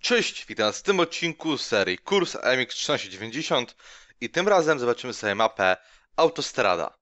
Cześć, witam w tym odcinku serii Kurs MX1390 i tym razem zobaczymy sobie mapę Autostrada.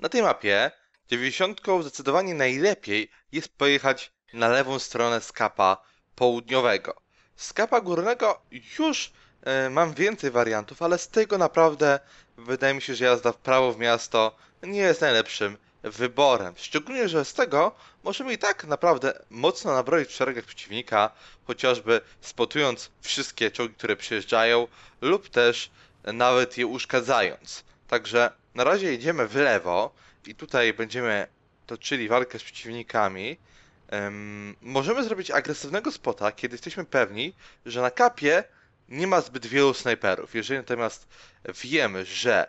Na tej mapie 90 zdecydowanie najlepiej jest pojechać na lewą stronę skapa południowego. Skapa górnego już e, mam więcej wariantów, ale z tego naprawdę wydaje mi się, że jazda w prawo w miasto nie jest najlepszym wyborem. Szczególnie, że z tego możemy i tak naprawdę mocno nabroić w szeregach przeciwnika, chociażby spotując wszystkie czołgi, które przyjeżdżają, lub też nawet je uszkadzając. Także na razie jedziemy w lewo i tutaj będziemy toczyli walkę z przeciwnikami. Em, możemy zrobić agresywnego spota, kiedy jesteśmy pewni, że na kapie nie ma zbyt wielu snajperów. Jeżeli natomiast wiemy, że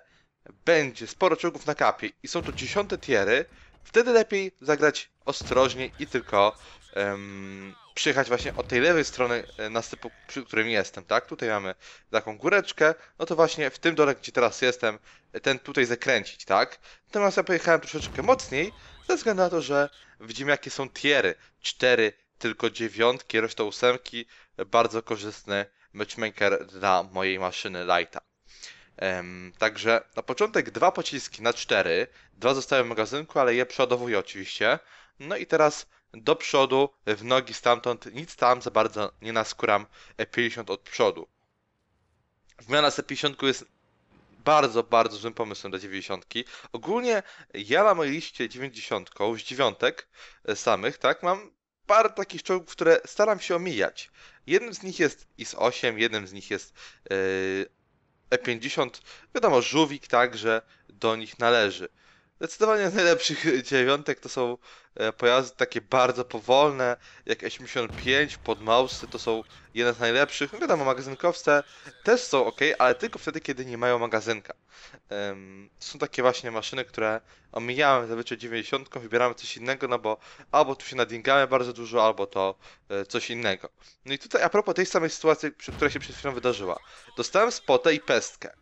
będzie sporo czołgów na kapie i są to dziesiąte tiery, wtedy lepiej zagrać ostrożnie i tylko em, przyjechać właśnie od tej lewej strony e, nasypu, przy którym jestem, tak? Tutaj mamy taką góreczkę, no to właśnie w tym dole, gdzie teraz jestem, ten tutaj zakręcić, tak? Natomiast ja pojechałem troszeczkę mocniej, ze względu na to, że widzimy jakie są tiery. Cztery, tylko dziewiątki, reszta ósemki. Bardzo korzystny matchmaker dla mojej maszyny Lighta. Także na początek dwa pociski na cztery. Dwa zostały w magazynku, ale je przeładowuję oczywiście. No i teraz do przodu, w nogi stamtąd, nic tam za bardzo nie naskuram E50 od przodu. Zmiana z E50 jest bardzo, bardzo złym pomysłem dla 90. Ogólnie ja na mojej liście 90, z dziewiątek e, samych, tak, mam parę takich czołgów, które staram się omijać. Jednym z nich jest IS-8, jednym z nich jest e, E50. Wiadomo, żółwik także do nich należy. Zdecydowanie najlepszych dziewiątek to są e, pojazdy takie bardzo powolne, jak E85, podmausy to są jedne z najlepszych. No Wiadomo, magazynkowce też są ok, ale tylko wtedy, kiedy nie mają magazynka. Są takie właśnie maszyny, które omijałem zazwyczaj 90, wybieramy coś innego, no bo albo tu się nadingamy bardzo dużo, albo to e, coś innego. No i tutaj a propos tej samej sytuacji, która się przed chwilą wydarzyła. Dostałem spotę i pestkę.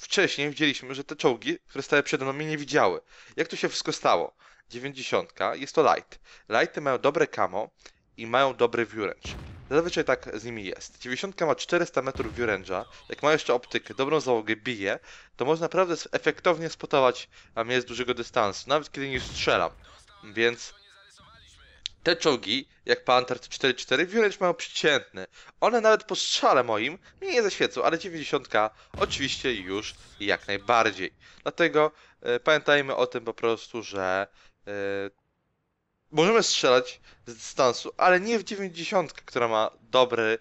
Wcześniej widzieliśmy, że te czołgi, które stały przede mną, mnie nie widziały. Jak to się wszystko stało? 90 jest to light. Lighty mają dobre camo i mają dobry view range. Zazwyczaj tak z nimi jest. 90 ma 400 metrów view range'a. Jak ma jeszcze optykę, dobrą załogę, bije, to można naprawdę efektownie spotować a mnie z dużego dystansu, nawet kiedy nie strzelam. Więc te czołgi, jak Panther T44, view range mają przeciętny. One nawet po strzale moim mnie nie zaświecą, ale 90 oczywiście już jak najbardziej. Dlatego e, pamiętajmy o tym po prostu, że e, możemy strzelać z dystansu, ale nie w 90, która ma dobry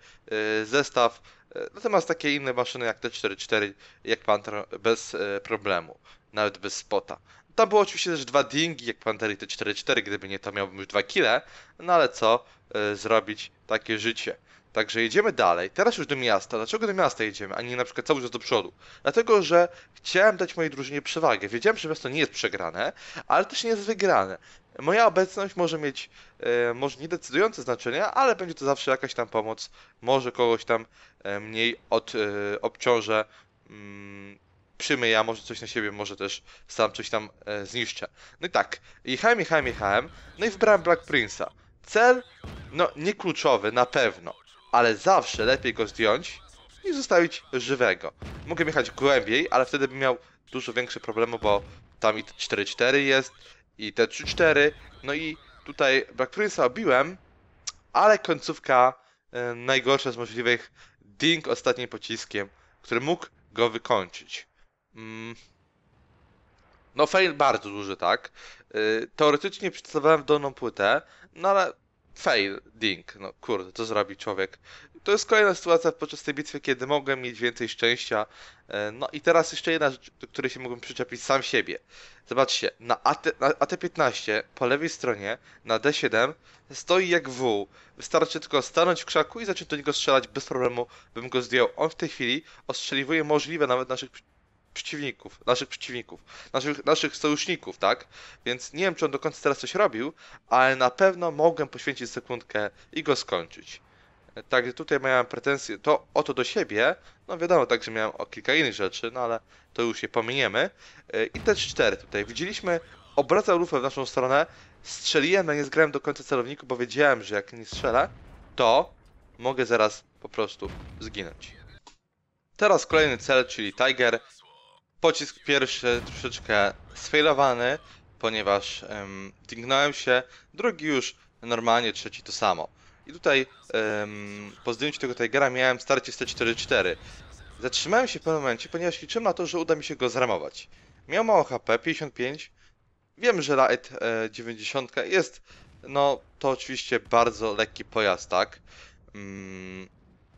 e, zestaw. E, natomiast takie inne maszyny jak T44, jak Panther bez e, problemu, nawet bez spota. Tam było oczywiście też dwa dingi, jak Panther i T44, gdyby nie to miałbym już dwa kile, no ale co e, zrobić, takie życie. Także jedziemy dalej, teraz już do miasta. Dlaczego do miasta jedziemy, a nie na przykład cały czas do przodu? Dlatego, że chciałem dać mojej drużynie przewagę. Wiedziałem, że miasto nie jest przegrane, ale też nie jest wygrane. Moja obecność może mieć, e, może nie decydujące znaczenie, ale będzie to zawsze jakaś tam pomoc. Może kogoś tam e, mniej od, e, obciążę. Mm, przyjmę ja może coś na siebie, może też sam coś tam e, zniszczę. No i tak, jechałem, jechałem, jechałem, no i wybrałem Black Prince'a. Cel, no nie kluczowy, na pewno, ale zawsze lepiej go zdjąć i zostawić żywego. Mogę jechać głębiej, ale wtedy bym miał dużo większe problemy, bo tam i te 4-4 jest, i te 3-4, no i tutaj Black Prince'a obiłem, ale końcówka e, najgorsza z możliwych, ding ostatnim pociskiem, który mógł go wykończyć. Mm. No fail bardzo duży, tak? Y, Teoretycznie przetestowałem dolną płytę, no ale fail, ding, no kurde, co zrobi człowiek? To jest kolejna sytuacja podczas tej bitwy, kiedy mogłem mieć więcej szczęścia. E, No i teraz jeszcze jedna rzecz, do której się mogłem przyczepić sam siebie. Zobaczcie, na, AT, na AT15 po lewej stronie, na D7 stoi jak wół. Wystarczy tylko stanąć w krzaku i zacząć do niego strzelać bez problemu, bym go zdjął. On w tej chwili ostrzeliwuje możliwe nawet naszych przeciwników, naszych przeciwników, naszych, naszych sojuszników, tak? Więc nie wiem, czy on do końca teraz coś robił, ale na pewno mogłem poświęcić sekundkę i go skończyć. Także tutaj miałem pretensje to o to do siebie, no wiadomo, także miałem o kilka innych rzeczy, no ale to już je pominiemy. E, I te cztery tutaj. Widzieliśmy, obracał lufę w naszą stronę, strzeliłem, ale nie zgrałem do końca celowniku, bo wiedziałem, że jak nie strzelę, to mogę zaraz po prostu zginąć. Teraz kolejny cel, czyli Tiger. Pocisk pierwszy troszeczkę sfailowany, ponieważ um, tingnąłem się, drugi już normalnie, trzeci to samo. I tutaj em, po zdjęciu tego Tigera miałem starcie z T4-4. Zatrzymałem się w pewnym momencie, ponieważ liczyłem na to, że uda mi się go zramować. Miał mało HP, 55. Wiem, że Light e, 90 jest, no to oczywiście bardzo lekki pojazd, tak? Mm,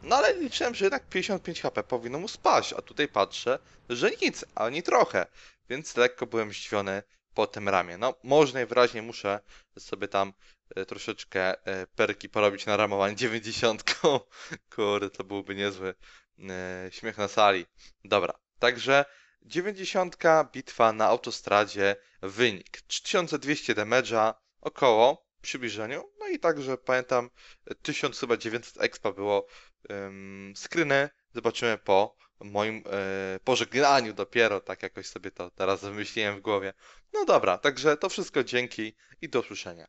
no ale liczyłem, że jednak 55 HP powinno mu spaść, a tutaj patrzę, że nic, ani trochę. Więc lekko byłem zdziwiony po tym ramię. No, może najwyraźniej muszę sobie tam e, troszeczkę e, perki porobić na ramowanie 90. Kurde, to byłby niezły e, śmiech na sali. Dobra, także 90 bitwa na autostradzie, wynik 3200 damage'a, około przybliżeniu. No i także pamiętam 1000 chyba 900 expa było screeny. Zobaczymy po moim e, pożegnaniu dopiero, tak jakoś sobie to teraz wymyśliłem w głowie. No dobra, także to wszystko dzięki i do usłyszenia.